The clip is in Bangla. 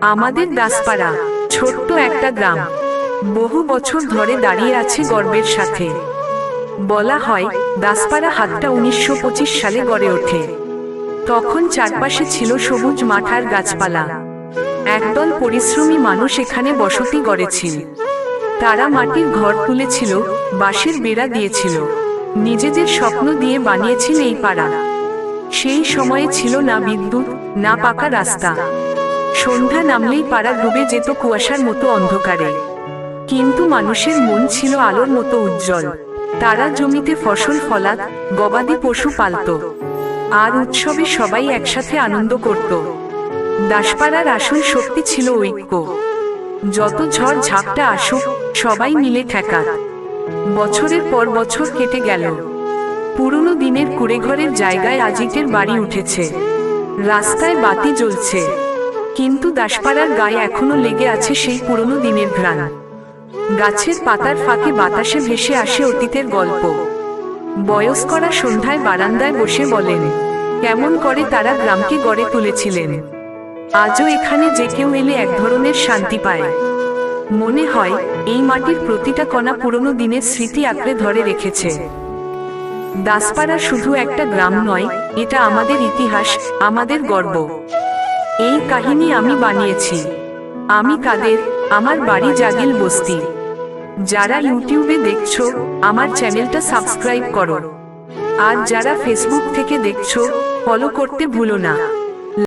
আমাদের দাসপাড়া, ছোট্ট একটা গ্রাম। বহু বছর ধরে দাঁড়িয়ে আছে গর্বের সাথে। বলা হয়, দাসপাড়া হাতটা উনিশশো পঁচিশ সালে গড়ে ওঠে। তখন চারপাশে ছিল সবুজ মাঠার গাছপালা। একদল পরিশ্রমী মানুষ এখানে বসতি গড়েছিল। তারা মাটির ঘর তুলেছিল, বাঁশের বেড়া দিয়েছিল। নিজেদের স্বপ্ন দিয়ে বানিয়েছিল এই পাড়া। সেই সময়ে ছিল না বিদ্যুৎ, না পাকা রাস্তা। সন্ধ্যা নামলেই পাড়া ডুবে যেত কুয়াশার মতো অন্ধকারে। কিন্তু মানুষের মন ছিল আলোর মতো উজ্জ্বল। তারা জমিতে ফসল ফলাত গবাদি পশু পালত। আর উৎসবে সবাই একসাথে আনন্দ করত। দাসপাড়ার আসল শক্তি ছিল ঐক্য। যত ঝড় ঝাপটা আসুক, সবাই মিলে ঠেকাত। বছরের পর বছর কেটে গেল। পুরনো দিনের কুড়েঘরের জায়গায় আজিটের বাড়ি উঠেছে। রাস্তায় বাতি জ্বলছে। কিন্তু দাসপাড়ার গায়ে এখনও লেগে আছে সেই পুরনো দিনের ঘ্রাণ। গাছের পাতার ফাঁকে বাতাসে ভেসে আসে অতীতের গল্প। বয়স্করা সন্ধ্যায় বারান্দায় বসে বলেন, কেমন করে তারা গ্রামকে গড়ে তুলেছিলেন। আজও এখানে যে কেউ এলে এক ধরনের শান্তি পায়। মনে হয়, এই মাটির প্রতিটা কণা পুরনো দিনের স্মৃতি আঁকড়ে ধরে রেখেছে। দাসপাড়া শুধু একটা গ্রাম নয়, এটা আমাদের ইতিহাস, আমাদের গর্ব। এই কাহিনী আমি বানিয়েছি। আমি কাদের আমার বাড়ি জাগিল বস্তি। যারা ইউটিউবে দেখছ, আমার চ্যানেলটা সাবস্ক্রাইব করো। আর যারা ফেসবুক থেকে দেখছ ফলো করতে ভুলো না।